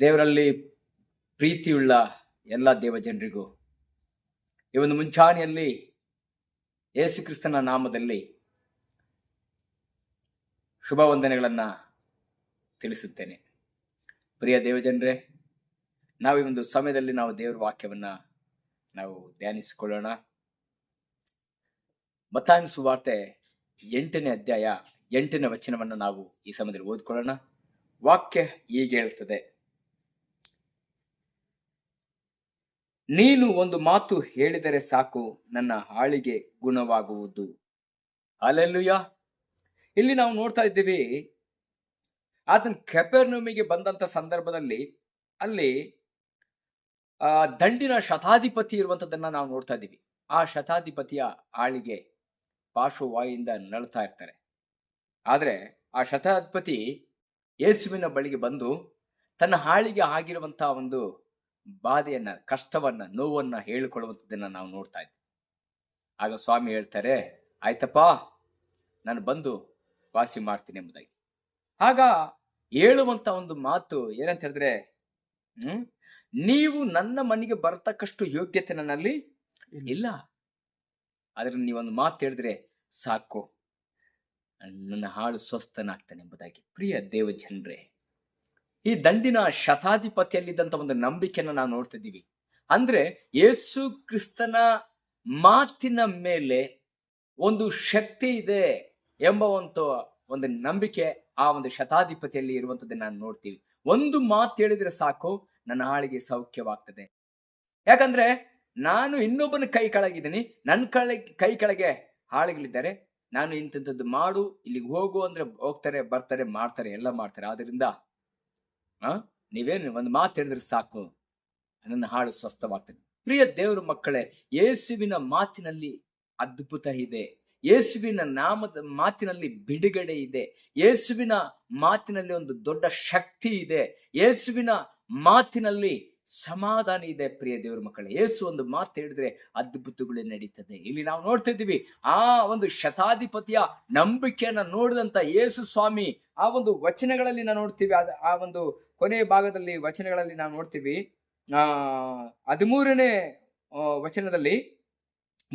ದೇವರಲ್ಲಿ ಪ್ರೀತಿಯುಳ್ಳ ಎಲ್ಲ ದೇವಜನರಿಗೂ, ಈ ಒಂದು ಮುಂಚಾನೆಯಲ್ಲಿ ಯೇಸುಕ್ರಿಸ್ತನ ನಾಮದಲ್ಲಿ ಶುಭ ವಂದನೆಗಳನ್ನು ತಿಳಿಸುತ್ತೇನೆ. ಪ್ರಿಯ ದೇವಜನರೇ, ನಾವು ಈ ಒಂದು ಸಮಯದಲ್ಲಿ ನಾವು ದೇವರ ವಾಕ್ಯವನ್ನು ನಾವು ಧ್ಯಾನಿಸಿಕೊಳ್ಳೋಣ. ಮತ್ತಾಯನ ಸುವಾರ್ತೆ ಎಂಟನೇ ಅಧ್ಯಾಯ ಎಂಟನೇ ವಚನವನ್ನು ನಾವು ಈ ಸಮಯದಲ್ಲಿ ಓದ್ಕೊಳ್ಳೋಣ. ವಾಕ್ಯ ಹೀಗೆ ಹೇಳ್ತದೆ ನೀನು ಒಂದು ಮಾತು ಹೇಳಿದರೆ ಸಾಕು, ನನ್ನ ಹಾಳಿಗೆ ಗುಣವಾಗುವುದು. ಅಲ್ಲೆಲ್ಲುಯ್ಯ ಇಲ್ಲಿ ನಾವು ನೋಡ್ತಾ ಇದ್ದೀವಿ, ಆತನ ಕೆಪೆರ್ನೊಮಿಗೆ ಬಂದಂತ ಸಂದರ್ಭದಲ್ಲಿ ಅಲ್ಲಿ, ಆ, ದಂಡಿನ ಶತಾಧಿಪತಿ ಇರುವಂತದನ್ನ ನಾವು ನೋಡ್ತಾ ಇದ್ದೀವಿ. ಆ ಶತಾಧಿಪತಿಯ ಆಳಿಗೆ ಪಾರ್ಶ್ವವಾಯಿಯಿಂದ ನಳ್ತಾ ಇರ್ತಾರೆ. ಆದ್ರೆ ಆ ಶತಾಧಿಪತಿ ಯೇಸುವಿನ ಬಳಿಗೆ ಬಂದು ತನ್ನ ಹಾಳಿಗೆ ಆಗಿರುವಂತಹ ಒಂದು ಬಾಧೆಯನ್ನ ಕಷ್ಟವನ್ನ ನೋವನ್ನ ಹೇಳಿಕೊಳ್ಳುವಂಥದ್ದನ್ನ ನಾವು ನೋಡ್ತಾ ಇದ್ವಿ. ಆಗ ಸ್ವಾಮಿ ಹೇಳ್ತಾರೆ ಆಯ್ತಪ್ಪ ನಾನು ಬಂದು ವಾಸಿ ಮಾಡ್ತೀನಿ ಎಂಬುದಾಗಿ. ಆಗ ಹೇಳುವಂತ ಒಂದು ಮಾತು ಏನಂತ ಹೇಳಿದ್ರೆ ಹ್ಮ್ ನೀವು ನನ್ನ ಮನೆಗೆ ಬರತಕ್ಕಷ್ಟು ಯೋಗ್ಯತೆ ನನ್ನಲ್ಲಿ ಇಲ್ಲ. ಆದ್ರೆ ನೀವೊಂದು ಮಾತು ಹೇಳಿದ್ರೆ ಸಾಕು. ನನ್ನ ಹಾಳು ಸ್ವಸ್ಥನಾಗ್ತಾನೆ ಎಂಬುದಾಗಿ. ಪ್ರಿಯ ದೇವ ಜನರೇ ಈ ದಂಡಿನ ಶತಾಧಿಪತಿಯಲ್ಲಿದ್ದಂಥ ಒಂದು ನಂಬಿಕೆಯನ್ನು ನಾವು ನೋಡ್ತಿದ್ದೀವಿ. ಅಂದ್ರೆ ಯೇಸು ಕ್ರಿಸ್ತನ ಮಾತಿನ ಮೇಲೆ ಒಂದು ಶಕ್ತಿ ಇದೆ ಎಂಬ ಒಂದು ನಂಬಿಕೆ ಆ ಒಂದು ಶತಾಧಿಪತಿಯಲ್ಲಿ ಇರುವಂತದ್ದನ್ನ ನಾನು ನೋಡ್ತೀವಿ. ಒಂದು ಮಾತು ಹೇಳಿದ್ರೆ ಸಾಕು, ನನ್ನ ಆಳಿಗೆ ಸೌಖ್ಯವಾಗ್ತದೆ. ಯಾಕಂದ್ರೆ ನಾನು ಇನ್ನೊಬ್ಬನ ಕೈ ಕೆಳಗಿದ್ದೀನಿ ನನ್ನ ಕಳೆ, ಕೈ ಕೆಳಗೆ ಹಾಳುಗಳಿದ್ದಾರೆ, ನಾನು ಇಂಥದ್ದು ಮಾಡು, ಇಲ್ಲಿಗೆ ಹೋಗು ಅಂದ್ರೆ ಹೋಗ್ತಾರೆ, ಬರ್ತಾರೆ, ಮಾಡ್ತಾರೆ, ಎಲ್ಲ ಮಾಡ್ತಾರೆ. ಆದ್ರಿಂದ ನೀವೇನು ಒಂದು ಮಾತು ಹೇಳಿದ್ರೆ ಸಾಕು. ನನ್ನ ಹಾಳು ಸ್ವಸ್ಥವಾಗ್ತದೆ. ಪ್ರಿಯ ದೇವರ ಮಕ್ಕಳೇ, ಯೇಸುವಿನ ಮಾತಿನಲ್ಲಿ ಅದ್ಭುತ ಇದೆ. ಯೇಸುವಿನ ನಾಮದ ಮಾತಿನಲ್ಲಿ ಬಿಡುಗಡೆ ಇದೆ. ಯೇಸುವಿನ ಮಾತಿನಲ್ಲಿ ಒಂದು ದೊಡ್ಡ ಶಕ್ತಿ ಇದೆ. ಯೇಸುವಿನ ಮಾತಿನಲ್ಲಿ ಸಮಾಧಾನ ಇದೆ ಪ್ರಿಯ ದೇವ್ರ ಮಕ್ಕಳೇ. ಯೇಸು ಒಂದು ಮಾತು ಹೇಳಿದ್ರೆ ಅದ್ಭುತಗಳು ನಡೀತದೆ. ಇಲ್ಲಿ ನಾವು ನೋಡ್ತಾ ಇದ್ದೀವಿ ಆ ಒಂದು ಶತಾಧಿಪತಿಯ ನಂಬಿಕೆಯನ್ನ ನೋಡಿದಂತ ಯೇಸು ಸ್ವಾಮಿ, ಆ ಒಂದು ವಚನಗಳಲ್ಲಿ ನಾವು ನೋಡ್ತೀವಿ, ಅದ, ಆ ಒಂದು ಕೊನೆಯ ಭಾಗದಲ್ಲಿ ವಚನಗಳಲ್ಲಿ ನಾವು ನೋಡ್ತೀವಿ, ಆ, ಹದಿಮೂರನೇ ವಚನದಲ್ಲಿ,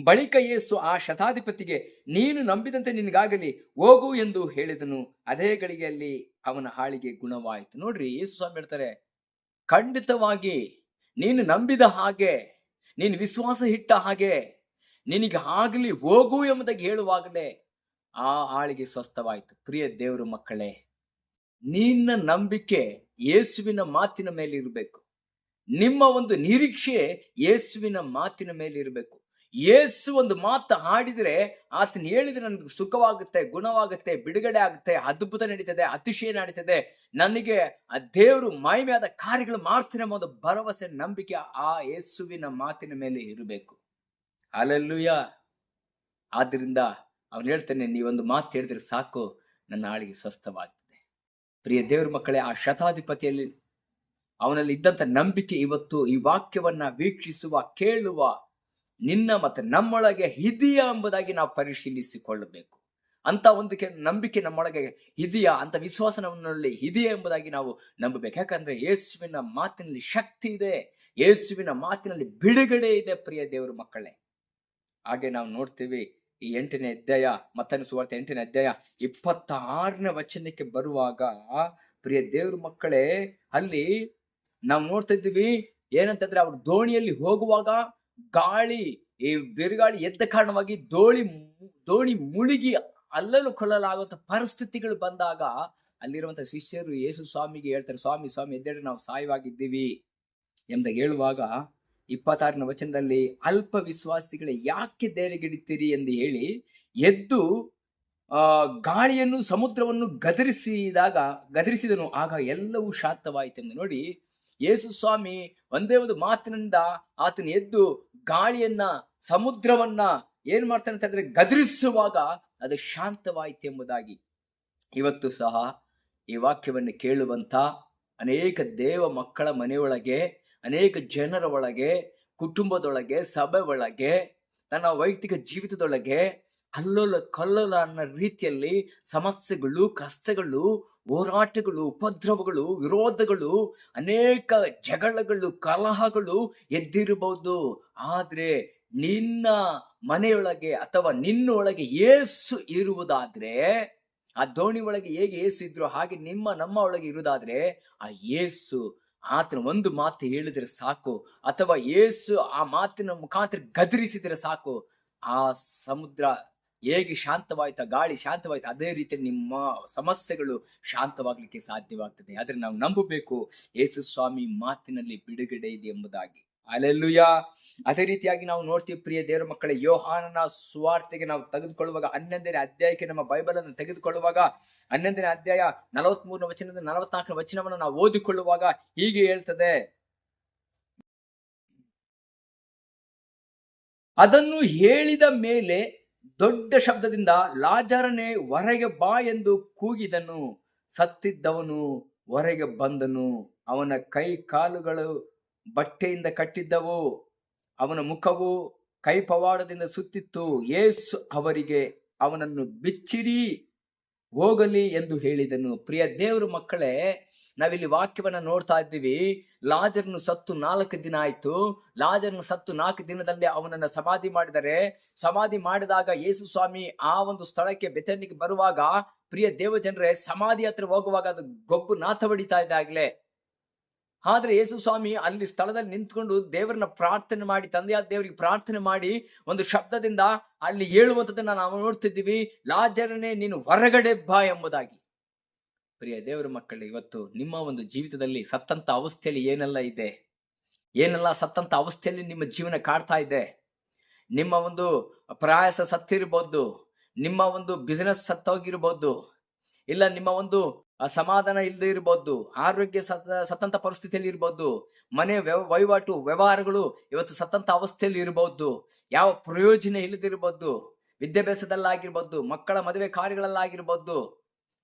ಬಳಿಕ ಯೇಸು ಆ ಶತಾಧಿಪತಿಗೆ, ನೀನು ನಂಬಿದಂತೆ ನಿನಗಾಗಲಿ, ಹೋಗು ಎಂದು ಹೇಳಿದನು. ಅದೇ ಗಳಿಗೆಯಲ್ಲಿ ಅವನ ಹಾಳಿಗೆ ಗುಣವಾಯಿತು. ನೋಡ್ರಿ, ಯೇಸು ಸ್ವಾಮಿ ಹೇಳ್ತಾರೆ ಖಂಡಿತವಾಗಿ ನೀನು ನಂಬಿದ ಹಾಗೆ, ನೀನು ವಿಶ್ವಾಸ ಇಟ್ಟ ಹಾಗೆ, ನಿನಗೆ ಆಗಲಿ ಹೋಗು ಎಂಬುದಾಗಿ ಹೇಳುವಾಗಲೇ ಆ ಆಳಿಗೆ ಸ್ವಸ್ಥವಾಯಿತು. ಪ್ರಿಯ ದೇವರು ಮಕ್ಕಳೇ, ನಿನ್ನ ನಂಬಿಕೆ ಯೇಸುವಿನ ಮಾತಿನ ಮೇಲೆ ಇರಬೇಕು ನಿಮ್ಮ ಒಂದು ನಿರೀಕ್ಷೆ ಯೇಸುವಿನ ಮಾತಿನ ಮೇಲೆ ಇರಬೇಕು ಯೇಸು ಒಂದು ಮಾತು ಹಾಡಿದರೆ ಆತನ ಹೇಳಿದ್ರೆ ನನಗೆ ಸುಖವಾಗುತ್ತೆ, ಗುಣವಾಗುತ್ತೆ, ಬಿಡುಗಡೆ ಆಗುತ್ತೆ, ಅದ್ಭುತ ನಡೀತದೆ, ಅತಿಶಯ ನಡೀತದೆ. ನನಗೆ ಆ ದೇವರು ಮಹಿಮೆಯಾದ ಕಾರ್ಯಗಳು ಮಾಡ್ತೀನಿ ಎಂಬ ಒಂದು ಭರವಸೆ, ನಂಬಿಕೆ ಆ ಯೇಸುವಿನ ಮಾತಿನ ಮೇಲೆ ಇರಬೇಕು. ಅಲ್ಲೆಲ್ಲೂಯ ಆದ್ದರಿಂದ ಅವನು ಹೇಳ್ತಾನೆ, ನೀವೊಂದು ಮಾತು ಹೇಳಿದ್ರೆ ಸಾಕು, ನನ್ನ ಆಳಿಗೆ ಸ್ವಸ್ಥವಾಗ್ತದೆ. ಪ್ರಿಯ ದೇವ್ರ ಮಕ್ಕಳೇ, ಆ ಶತಾಧಿಪತಿಯಲ್ಲಿ ಅವನಲ್ಲಿ ಇದ್ದಂತ ನಂಬಿಕೆ ಇವತ್ತು ಈ ವಾಕ್ಯವನ್ನ ವೀಕ್ಷಿಸುವ, ಕೇಳುವ ನಿನ್ನ ಮತ್ತು ನಮ್ಮೊಳಗೆ ಇದೆಯಾ ಎಂಬುದಾಗಿ ನಾವು ಪರಿಶೀಲಿಸಿಕೊಳ್ಳಬೇಕು. ಅಂತ ಒಂದು ನಂಬಿಕೆ ನಮ್ಮೊಳಗೆ ಇದೆಯಾ ಅಂತ ವಿಶ್ವಾಸ ನಮ್ಮಲ್ಲಿ ಇದೆಯಾ ಎಂಬುದಾಗಿ ನಾವು ನಂಬಬೇಕು. ಯಾಕಂದ್ರೆ ಯೇಸುವಿನ ಮಾತಿನಲ್ಲಿ ಶಕ್ತಿ ಇದೆ, ಯೇಸುವಿನ ಮಾತಿನಲ್ಲಿ ಬಿಡುಗಡೆ ಇದೆ, ಪ್ರಿಯ ದೇವರ ಮಕ್ಕಳೇ. ಹಾಗೆ ನಾವು ನೋಡ್ತೀವಿ ಈ ಎಂಟನೇ ಅಧ್ಯಾಯ, ಮತ್ತನ ಸುವಾರ್ತೆ ಎಂಟನೇ ಅಧ್ಯಾಯ ಇಪ್ಪತ್ತ ಆರನೇ ವಚನಕ್ಕೆ ಬರುವಾಗ, ಪ್ರಿಯ ದೇವ್ರ ಮಕ್ಕಳೇ, ಅಲ್ಲಿ ನಾವು ನೋಡ್ತಾ ಇದ್ದೀವಿ, ಏನಂತಂದ್ರೆ ಅವ್ರ ದೋಣಿಯಲ್ಲಿ ಹೋಗುವಾಗ ಗಾಳಿ, ಈ ಬಿರುಗಾಳಿ ಎದ್ದ ಕಾರಣವಾಗಿ ದೋಣಿ ದೋಣಿ ಮುಳುಗಿ ಅಲ್ಲಲು ಕೊಲ್ಲಲಾಗುವಂತ ಪರಿಸ್ಥಿತಿಗಳು ಬಂದಾಗ ಅಲ್ಲಿರುವಂತ ಶಿಷ್ಯರು ಯೇಸು ಸ್ವಾಮಿಗೆ ಹೇಳ್ತಾರೆ, ಸ್ವಾಮಿ ಸ್ವಾಮಿ, ಎದ್ದೇಳಿ ನಾವು ಸಾಯವಾಗಿದ್ದೀವಿ. ಎಂದ ಹೇಳುವಾಗ ಇಪ್ಪತ್ತಾರನ ವಚನದಲ್ಲಿ, ಅಲ್ಪ ವಿಶ್ವಾಸಿಗಳೇ, ಯಾಕೆ ಧೈರ್ಯಗಿಡುತ್ತೀರಿ? ಎಂದು ಹೇಳಿ, ಎದ್ದು, ಆ, ಗಾಳಿಯನ್ನು ಸಮುದ್ರವನ್ನು ಗದರಿಸಿದಾಗ, ಗದರಿಸಿದನು, ಆಗ ಎಲ್ಲವೂ ಶಾಂತವಾಯಿತೆಂದು ನೋಡಿ ಯೇಸು ಸ್ವಾಮಿ ಒಂದೇ ಒಂದು ಮಾತಿನಿಂದ ಆತನ ಎದ್ದು ಗಾಳಿಯನ್ನ, ಸಮುದ್ರವನ್ನ ಏನ್ ಮಾಡ್ತಾನೆ ಅಂತಂದ್ರೆ ಗದರಿಸುವಾಗ ಅದು ಶಾಂತವಾಯಿತು ಎಂಬುದಾಗಿ. ಇವತ್ತು ಸಹ ಈ ವಾಕ್ಯವನ್ನು ಕೇಳುವಂತ ಅನೇಕ ದೇವ ಮಕ್ಕಳ ಮನೆಯೊಳಗೆ, ಅನೇಕ ಜನರ ಒಳಗೆ, ಕುಟುಂಬದೊಳಗೆ, ಸಭೆ ಒಳಗೆ ನನ್ನ ವೈಯಕ್ತಿಕ ಜೀವಿತದೊಳಗೆ ಕಲ್ಲೋಲ ಕಲ್ಲೋಲ ಅನ್ನೋ ರೀತಿಯಲ್ಲಿ ಸಮಸ್ಯೆಗಳು, ಕಷ್ಟಗಳು, ಹೋರಾಟಗಳು, ಉಪದ್ರವಗಳು, ವಿರೋಧಗಳು, ಅನೇಕ ಜಗಳಗಳು, ಕಲಹಗಳು ಎದ್ದಿರಬಹುದು. ಆದ್ರೆ ನಿನ್ನ ಮನೆಯೊಳಗೆ ಅಥವಾ ನಿನ್ನೊಳಗೆ ಏಸು ಇರುವುದಾದ್ರೆ, ಆ ದೋಣಿ ಒಳಗೆ ಹೇಗೆ ಏಸು ಇದ್ರು ಹಾಗೆ ನಿಮ್ಮ ನಮ್ಮ ಒಳಗೆ ಇರುವುದಾದ್ರೆ, ಆ ಏಸು ಆತನ ಒಂದು ಮಾತು ಹೇಳಿದ್ರೆ ಸಾಕು. ಅಥವಾ ಏಸು ಆ ಮಾತಿನ ಮುಖಾಂತರ ಗದರಿಸಿದ್ರೆ ಸಾಕು. ಆ ಸಮುದ್ರ ಹೇಗೆ ಶಾಂತವಾಯ್ತಾ, ಗಾಳಿ ಶಾಂತವಾಯ್ತು, ಅದೇ ರೀತಿ ನಿಮ್ಮ ಸಮಸ್ಯೆಗಳು ಶಾಂತವಾಗಲಿಕ್ಕೆ ಸಾಧ್ಯವಾಗ್ತದೆ. ಆದ್ರೆ ನಾವು ನಂಬಬೇಕು ಯೇಸು ಸ್ವಾಮಿ ಮಾತಿನಲ್ಲಿ ಬಿಡುಗಡೆ ಇದೆ ಎಂಬುದಾಗಿ. ಅಲ್ಲೆಲ್ಲುಯ ಅದೇ ರೀತಿಯಾಗಿ ನಾವು ನೋಡ್ತೀವಿ, ಪ್ರಿಯ ದೇವರ ಮಕ್ಕಳ, ಯೋಹಾನನ ಸ್ವಾರ್ಥೆಗೆ ನಾವು ತೆಗೆದುಕೊಳ್ಳುವಾಗ, ಹನ್ನೊಂದನೇ ಅಧ್ಯಾಯಕ್ಕೆ ನಮ್ಮ ಬೈಬಲ್ ಅನ್ನು ತೆಗೆದುಕೊಳ್ಳುವಾಗ, ಹನ್ನೊಂದನೇ ಅಧ್ಯಾಯ ನಲವತ್ಮೂರನೇ ವಚನದ ನಲವತ್ನಾಲ್ಕನ ವಚನವನ್ನು ನಾವು ಓದಿಕೊಳ್ಳುವಾಗ ಹೀಗೆ ಹೇಳ್ತದೆ. ಅದನ್ನು ಹೇಳಿದ ಮೇಲೆ ದೊಡ್ಡ ಶಬ್ದದಿಂದ ಲಾಜರನೆ ಹೊರಗೆ ಬಾ ಎಂದು ಕೂಗಿದನು. ಸತ್ತಿದ್ದವನು ಹೊರಗೆ ಬಂದನು. ಅವನ ಕೈ ಕಾಲುಗಳು ಬಟ್ಟೆಯಿಂದ ಕಟ್ಟಿದ್ದವು. ಅವನ ಮುಖವು ಕೈ ಪವಾಡದಿಂದ ಸುತ್ತಿತ್ತು. ಯೇಸು ಅವರಿಗೆ, ಅವನನ್ನು ಬಿಚ್ಚಿರಿ, ಹೋಗಲಿ ಎಂದು ಹೇಳಿದನು. ಪ್ರಿಯ ದೇವರು ಮಕ್ಕಳೇ ನಾವಿಲ್ಲಿ ವಾಕ್ಯವನ್ನ ನೋಡ್ತಾ ಇದ್ದೀವಿ. ಲಾಜರ್ನು ಸತ್ತು ನಾಲ್ಕು ದಿನ ಆಯ್ತು. ಲಾಜರ್ನು ಸತ್ತು ನಾಲ್ಕು ದಿನದಲ್ಲಿ ಅವನನ್ನ ಸಮಾಧಿ ಮಾಡಿದರೆ. ಸಮಾಧಿ ಮಾಡಿದಾಗ ಯೇಸು ಸ್ವಾಮಿ ಆ ಒಂದು ಸ್ಥಳಕ್ಕೆ ಬೆತನಿಗೆ ಬರುವಾಗ ಪ್ರಿಯ ದೇವ ಜನರೇ ಸಮಾಧಿ ಹತ್ರ ಹೋಗುವಾಗ ಅದು ಗೊಬ್ಬು ನಾಥ ಹೊಡಿತಾ ಇದ್ದಾಗಲೇ ಆದ್ರೆ ಯೇಸು ಸ್ವಾಮಿ ಅಲ್ಲಿ ಸ್ಥಳದಲ್ಲಿ ನಿಂತ್ಕೊಂಡು ದೇವರನ್ನ ಪ್ರಾರ್ಥನೆ ಮಾಡಿ, ತಂದೆಯಾದ ದೇವರಿಗೆ ಪ್ರಾರ್ಥನೆ ಮಾಡಿ ಒಂದು ಶಬ್ದದಿಂದ ಅಲ್ಲಿ ಹೇಳುವಂಥದ್ದನ್ನ ನಾವು ನೋಡ್ತಿದ್ದೀವಿ. ಲಾಜರನೇ ನೀನು ಹೊರಗಡೆ ಬಾ ಎಂಬುದಾಗಿ. ಪ್ರಿಯ ದೇವರ ಮಕ್ಕಳೇ, ಇವತ್ತು ನಿಮ್ಮ ಒಂದು ಜೀವಿತದಲ್ಲಿ ಸತ್ತಂತ ಅವಸ್ಥೆಯಲ್ಲಿ ಏನೆಲ್ಲ ಇದೆ? ಏನೆಲ್ಲ ಸತ್ತಂತ ಅವಸ್ಥೆಯಲ್ಲಿ ನಿಮ್ಮ ಜೀವನ ಕಾಡ್ತಾ ಇದೆ? ನಿಮ್ಮ ಒಂದು ಪ್ರಯಾಸ ಸತ್ತಿರ್ಬೋದು, ನಿಮ್ಮ ಒಂದು ಬಿಸಿನೆಸ್ ಸತ್ತೋಗಿರ್ಬೋದು, ಇಲ್ಲ ನಿಮ್ಮ ಒಂದು ಸಮಾಧಾನ ಇಲ್ಲದೆ ಇರ್ಬೋದು, ಆರೋಗ್ಯ ಸತ ಸತ್ತಂತ ಪರಿಸ್ಥಿತಿಯಲ್ಲಿ ಇರ್ಬೋದು, ಮನೆ ವಹಿವಾಟು, ವ್ಯವಹಾರಗಳು ಇವತ್ತು ಸತ್ತಂತ ಅವಸ್ಥೆಯಲ್ಲಿ ಇರಬಹುದು ಯಾವ ಪ್ರಯೋಜನ ಇಲ್ಲದಿರ್ಬೋದು ವಿದ್ಯಾಭ್ಯಾಸದಲ್ಲಾಗಿರ್ಬೋದು, ಮಕ್ಕಳ ಮದುವೆ ಕಾರ್ಯಗಳಲ್ಲಾಗಿರ್ಬೋದು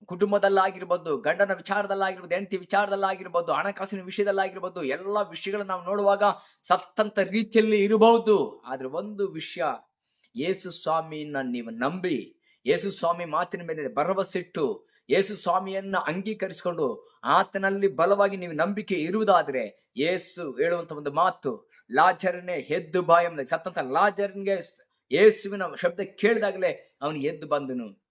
ಕುಟುಂಬದಲ್ಲಾಗಿರ್ಬೋದು, ಗಂಡನ ವಿಚಾರದಲ್ಲಾಗಿರ್ಬೋದು, ಹೆಂಡತಿ ವಿಚಾರದಲ್ಲಾಗಿರ್ಬೋದು, ಹಣಕಾಸಿನ ವಿಷಯದಲ್ಲಾಗಿರ್ಬೋದು, ಎಲ್ಲ ವಿಷಯಗಳನ್ನ ನಾವು ನೋಡುವಾಗ ಸತ್ತಂತ ರೀತಿಯಲ್ಲಿ ಇರಬಹುದು. ಆದ್ರೆ ಒಂದು ವಿಷಯ ಯೇಸು ಸ್ವಾಮಿಯನ್ನ ನೀವು ನಂಬಿ, ಯೇಸು ಸ್ವಾಮಿ ಮಾತಿನ ಮೇಲೆ ಭರವಸೆಟ್ಟು, ಯೇಸು ಸ್ವಾಮಿಯನ್ನ ಅಂಗೀಕರಿಸಿಕೊಂಡು ಆತನಲ್ಲಿ ಬಲವಾಗಿ ನೀವು ನಂಬಿಕೆ ಇರುವುದಾದ್ರೆ ಯೇಸು ಹೇಳುವಂತ ಒಂದು ಮಾತು ಲಾಜರನೇ ಹೆದ್ದು ಬಾಯ ಸತ್ತಂತ ಲಾಜರ್ನ್ಗೆ ಯೇಸುವಿನ ಶಬ್ದ ಕೇಳಿದಾಗಲೇ ಅವನು ಎದ್ದು ಬಂದನು.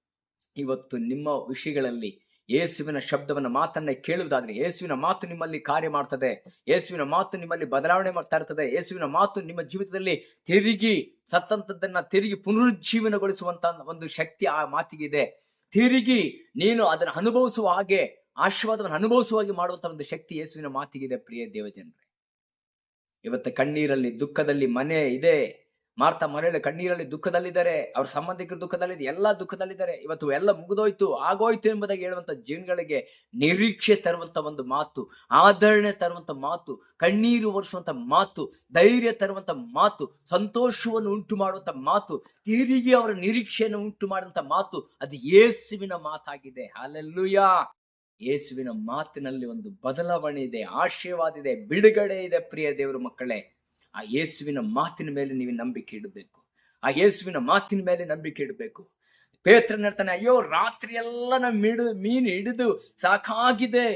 ಇವತ್ತು ನಿಮ್ಮ ವಿಷಯಗಳಲ್ಲಿ ಯೇಸುವಿನ ಶಬ್ದವನ್ನು ಮಾತನ್ನ ಕೇಳುವುದಾದ್ರೆ ಯೇಸುವಿನ ಮಾತು ನಿಮ್ಮಲ್ಲಿ ಕಾರ್ಯ ಮಾಡ್ತದೆ. ಯೇಸುವಿನ ಮಾತು ನಿಮ್ಮಲ್ಲಿ ಬದಲಾವಣೆ ಮಾಡ್ತಾ ಇರ್ತದೆ. ಯೇಸುವಿನ ಮಾತು ನಿಮ್ಮ ಜೀವಿತದಲ್ಲಿ ತಿರುಗಿ, ಸತ್ತಂತದ್ದನ್ನ ತಿರುಗಿ ಪುನರುಜ್ಜೀವನಗೊಳಿಸುವಂತ ಒಂದು ಶಕ್ತಿ ಆ ಮಾತಿಗಿದೆ. ತಿರುಗಿ ನೀನು ಅದನ್ನು ಅನುಭವಿಸುವ ಹಾಗೆ, ಆಶೀರ್ವಾದವನ್ನು ಅನುಭವಿಸುವ ಹಾಗೆ ಮಾಡುವಂತ ಒಂದು ಶಕ್ತಿ ಯೇಸುವಿನ ಮಾತಿಗಿದೆ ಪ್ರಿಯ ದೇವಜನರೇ. ಇವತ್ತು ಕಣ್ಣೀರಲ್ಲಿ, ದುಃಖದಲ್ಲಿ ಮನೆ ಇದೆ. ಮಾರ್ತಾ ಮರಳಿ ಕಣ್ಣೀರಲ್ಲಿ ದುಃಖದಲ್ಲಿದ್ದಾರೆ, ಅವ್ರ ಸಂಬಂಧಿಕರು ದುಃಖದಲ್ಲಿದೆ ಎಲ್ಲ ದುಃಖದಲ್ಲಿದ್ದಾರೆ, ಇವತ್ತು ಎಲ್ಲ ಮುಗಿದೋಯ್ತು, ಆಗೋಯ್ತು ಎಂಬುದಾಗಿ ಹೇಳುವಂತ ಜೀವನಗಳಿಗೆ ನಿರೀಕ್ಷೆ ತರುವಂತ ಒಂದು ಮಾತು ಆದರಣೆ ತರುವಂತ ಮಾತು, ಕಣ್ಣೀರು ಒರೆಸುವಂತ ಮಾತು, ಧೈರ್ಯ ತರುವಂತ ಮಾತು, ಸಂತೋಷವನ್ನು ಉಂಟು ಮಾಡುವಂತ ಮಾತು, ತಿರುಗಿ ಅವರ ನಿರೀಕ್ಷೆಯನ್ನು ಉಂಟು ಮಾಡುವಂತ ಮಾತು, ಅದು ಯೇಸುವಿನ ಮಾತಾಗಿದೆ. ಅಲ್ಲೆಲ್ಲೂಯಾ ಯೇಸುವಿನ ಮಾತಿನಲ್ಲಿ ಒಂದು ಬದಲಾವಣೆ ಇದೆ, ಆಶೀರ್ವಾದ ಇದೆ, ಬಿಡುಗಡೆ ಇದೆ, ಪ್ರಿಯ ದೇವರ ಮಕ್ಕಳೇ. ಆ ಯೇಸುವಿನ ಮಾತಿನ ಮೇಲೆ ನೀವು ನಂಬಿಕೆ ಇಡಬೇಕು. ಆ ಯೇಸುವಿನ ಮಾತಿನ ಮೇಲೆ ನಂಬಿಕೆ ಇಡಬೇಕು. ಪೇತ್ರ ಹೇಳ್ತಾನೆ, ಅಯ್ಯೋ, ರಾತ್ರಿ ಎಲ್ಲ ಮಿಡು, ಮೀನು ಹಿಡಿದು ಸಾಕಾಗಿದೆ.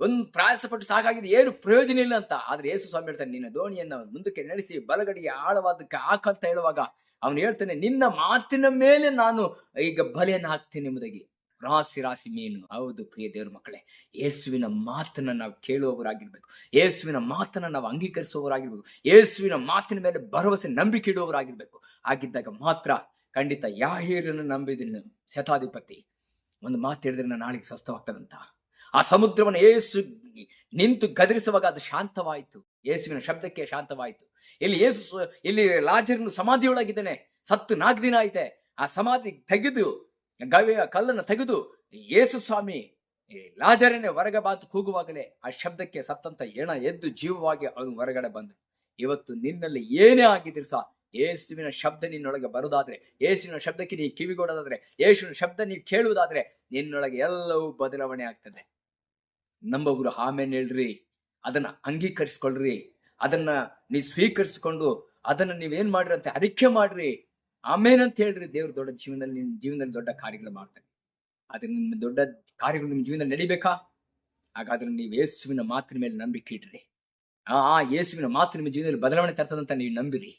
ಒಂದು ಪ್ರಯಾಸಪಟ್ಟು ಸಾಕಾಗಿದೆ, ಏನು ಪ್ರಯೋಜನ ಇಲ್ಲ ಅಂತ. ಆದ್ರೆ ಯೇಸು ಸ್ವಾಮಿ ಹೇಳ್ತಾನೆ, ನಿನ್ನ ದೋಣಿಯನ್ನು ಮುಂದಕ್ಕೆ ನಡೆಸಿ, ಬಲಗಡೆಗೆ ಆಳವಾದಕ್ಕೆ ಹಾಕಂತ ಹೇಳುವಾಗ ಅವನು ಹೇಳ್ತಾನೆ, ನಿನ್ನ ಮಾತಿನ ಮೇಲೆ ನಾನು ಈಗ ಬಲೆಯನ್ನು ಹಾಕ್ತೀನಿ ಎಂಬುದಾಗಿ. ರಾಸಿ ರಾಸಿ ಮೀನು. ಹೌದು ಪ್ರಿಯ ದೇವ್ರ ಮಕ್ಕಳೇ, ಯೇಸುವಿನ ಮಾತನ್ನ ನಾವು ಕೇಳುವವರಾಗಿರ್ಬೇಕು. ಯೇಸುವಿನ ಮಾತನ್ನ ನಾವು ಅಂಗೀಕರಿಸುವವರಾಗಿರ್ಬೇಕು. ಯೇಸುವಿನ ಮಾತಿನ ಮೇಲೆ ಭರವಸೆ, ನಂಬಿಕೆ ಇಡುವವರಾಗಿರ್ಬೇಕು. ಆಗಿದ್ದಾಗ ಮಾತ್ರ ಖಂಡಿತ ಯಾಹೀರನ್ನು ನಂಬಿದ್ದೀನಿ ಶತಾಧಿಪತಿ. ಒಂದು ಮಾತು ಹೇಳಿದ್ರೆ ನಾನು ನಾಳೆಗೆ ಸ್ವಸ್ಥವಾಗ್ತದಂತ. ಆ ಸಮುದ್ರವನ್ನು ಏಸು ನಿಂತು ಗದರಿಸುವಾಗ ಅದು ಶಾಂತವಾಯಿತು. ಯೇಸುವಿನ ಶಬ್ದಕ್ಕೆ ಶಾಂತವಾಯಿತು. ಇಲ್ಲಿ ಯೇಸು, ಇಲ್ಲಿ ಲಾಜರನ್ನು ಸಮಾಧಿಯೊಳಗಿದ್ದಾನೆ. ಸತ್ತು ನಾಲ್ಕು ದಿನ ಐತೆ. ಆ ಸಮಾಧಿ ತೆಗೆದು ಗವಿಯ ಕಲ್ಲನ್ನು ತೆಗೆದು ಯೇಸು ಸ್ವಾಮಿ ಲಾಜರನೇ ಹೊರಗೆ ಬಾತು ಕೂಗುವಾಗಲೇ ಆ ಶಬ್ದಕ್ಕೆ ಸತ್ತಂತ ಎಣ ಎದ್ದು ಜೀವವಾಗಿ ಅವನು ಹೊರಗಡೆ ಬಂದ. ಇವತ್ತು ನಿನ್ನಲ್ಲಿ ಏನೇ ಆಗಿದ್ರು ಸಹ ಯೇಸುವಿನ ಶಬ್ದ ನಿನ್ನೊಳಗೆ ಬರುದಾದ್ರೆ, ಯೇಸುವಿನ ಶಬ್ದಕ್ಕೆ ನೀವು ಕಿವಿಗೊಡೋದಾದ್ರೆ ಯೇಸುವಿನ ಶಬ್ದ ನೀವು ಕೇಳುವುದಾದ್ರೆ ನಿನ್ನೊಳಗೆ ಎಲ್ಲವೂ ಬದಲಾವಣೆ ಆಗ್ತದೆ. ನಂಬಗುರು ಆಮೇಲೆ ಹೇಳ್ರಿ, ಅದನ್ನ ಅಂಗೀಕರಿಸ್ಕೊಳ್ರಿ, ಅದನ್ನ ನೀವು ಸ್ವೀಕರಿಸಿಕೊಂಡು ಅದನ್ನ ನೀವೇನ್ ಮಾಡ್ರಿ ಅಂತ ಅರಿಕೆ ಮಾಡ್ರಿ. ಆಮೇನ್ ಅಂತ ಹೇಳ್ರಿ, ದೇವ್ರ ದೊಡ್ಡ ಜೀವನದಲ್ಲಿ ನಿಮ್ಮ ಜೀವನದಲ್ಲಿ ದೊಡ್ಡ ಕಾರ್ಯಗಳು ಮಾಡ್ತಾನೆ ಆದ್ರೆ ನಿಮ್ಮ ದೊಡ್ಡ ಕಾರ್ಯಗಳು ನಿಮ್ಮ ಜೀವನದಲ್ಲಿ ನಡಿಬೇಕಾ? ಹಾಗಾದ್ರೆ ನೀವು ಯೇಸುವಿನ ಮಾತಿನ ಮೇಲೆ ನಂಬಿಕೆ ಇಡ್ರಿ. ಆ ಯೇಸುವಿನ ಮಾತು ನಿಮ್ಮ ಜೀವನದಲ್ಲಿ ಬದಲಾವಣೆ ತರ್ತದಂತ ನೀವು ನಂಬಿರಿ.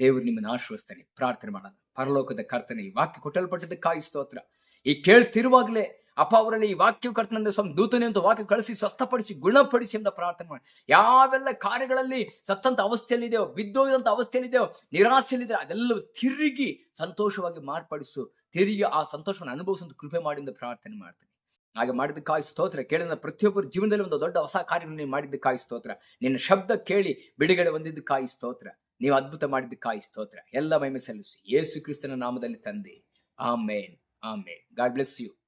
ದೇವರು ನಿಮ್ಮನ್ನು ಆಶ್ರಯಿಸ್ತಾನೆ ಪ್ರಾರ್ಥನೆ ಮಾಡೋಣ ಪರಲೋಕದ ಕರ್ತನೆ, ಈ ವಾಕ್ಯ ಕೊಟ್ಟಲ್ಪಟ್ಟದಕ್ಕಾಗಿ ಸ್ತೋತ್ರ. ಈ ಕೇಳ್ತಿರುವಾಗಲೇ ಅಪ್ಪ ಅವರಲ್ಲಿ ಈ ವಾಕ್ಯ ಕರ್ತನಂದ ಸ್ವಾಮಿ ದೂತನೆ ಅಂತ ವಾಕ್ಯ ಕಳಿಸಿ ಸ್ವಸ್ಥಪಡಿಸಿ, ಗುಣಪಡಿಸಿ ಅಂತ ಪ್ರಾರ್ಥನೆ ಮಾಡಿ. ಯಾವೆಲ್ಲ ಕಾರ್ಯಗಳಲ್ಲಿ ಸತ್ತಂತ ಅವಸ್ಥೆಯಲ್ಲಿದೆಯೋ ಬಿದ್ದೋಗಿದಂಥ ಅವಸ್ಥೆಯಲ್ಲಿದೆಯೋ ನಿರಾಸೆಯಲ್ಲಿದೆ ಅದೆಲ್ಲವೂ ತಿರುಗಿ ಸಂತೋಷವಾಗಿ ಮಾರ್ಪಡಿಸು. ತಿರುಗಿ ಆ ಸಂತೋಷವನ್ನು ಅನುಭವಿಸುವಂತ ಕೃಪೆ ಮಾಡಿ ಎಂದು ಪ್ರಾರ್ಥನೆ ಮಾಡ್ತೇನೆ. ಹಾಗೆ ಮಾಡಿದ್ದಕ್ಕಾಗಿ ಸ್ತೋತ್ರ ಕೇಳಿದ ಪ್ರತಿಯೊಬ್ಬರು ಜೀವನದಲ್ಲಿ ಒಂದು ದೊಡ್ಡ ಹೊಸ ನೀ ನೀವು ಮಾಡಿದ್ದಕ್ಕಾಗಿ ಸ್ತೋತ್ರ. ನಿನ್ನ ಶಬ್ದ ಕೇಳಿ ಬಿಡುಗಡೆ ಹೊಂದಿದ್ದಕ್ಕಾಗಿ ಸ್ತೋತ್ರ. ನೀವು ಅದ್ಭುತ ಮಾಡಿದ್ದಕ್ಕಾಗಿ ಸ್ತೋತ್ರ. ಎಲ್ಲ ಮಹಿಮೆ ಸಲ್ಲಿಸಿ. ಯೇಸು ಕ್ರಿಸ್ತನ ನಾಮದಲ್ಲಿ ತಂದೆ. Amen. Amen. God bless you.